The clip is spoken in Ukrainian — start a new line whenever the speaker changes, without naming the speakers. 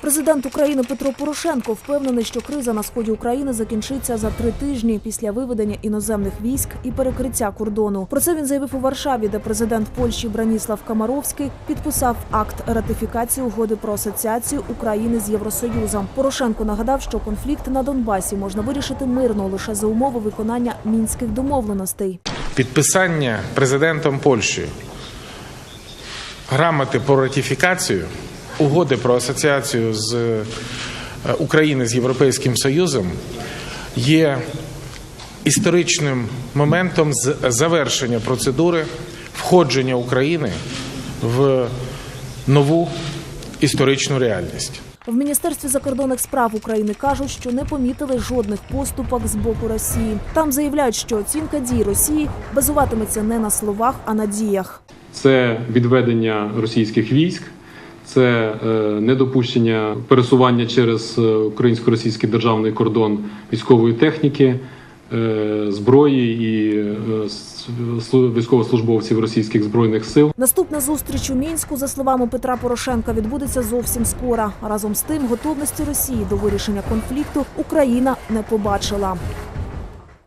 Президент України Петро Порошенко впевнений, що криза на сході України закінчиться за три тижні після виведення іноземних військ і перекриття кордону. Про це він заявив у Варшаві, де президент Польщі Браніслав Камаровський підписав акт ратифікації угоди про асоціацію України з Євросоюзом. Порошенко нагадав, що конфлікт на Донбасі можна вирішити мирно лише за умови виконання мінських домовленостей.
Підписання президентом Польщі грамоти про ратифікацію угоди про асоціацію з е, України з Європейським Союзом є історичним моментом з завершення процедури входження України в нову історичну реальність.
В міністерстві закордонних справ України кажуть, що не помітили жодних поступок з боку Росії. Там заявляють, що оцінка дій Росії базуватиметься не на словах, а на діях.
це відведення російських військ, це е, недопущення пересування через е, українсько-російський державний кордон військової техніки, е, зброї і військовослужбовців російських збройних сил.
Наступна зустріч у мінську, за словами Петра Порошенка, відбудеться зовсім скоро. Разом з тим, готовності Росії до вирішення конфлікту Україна не побачила.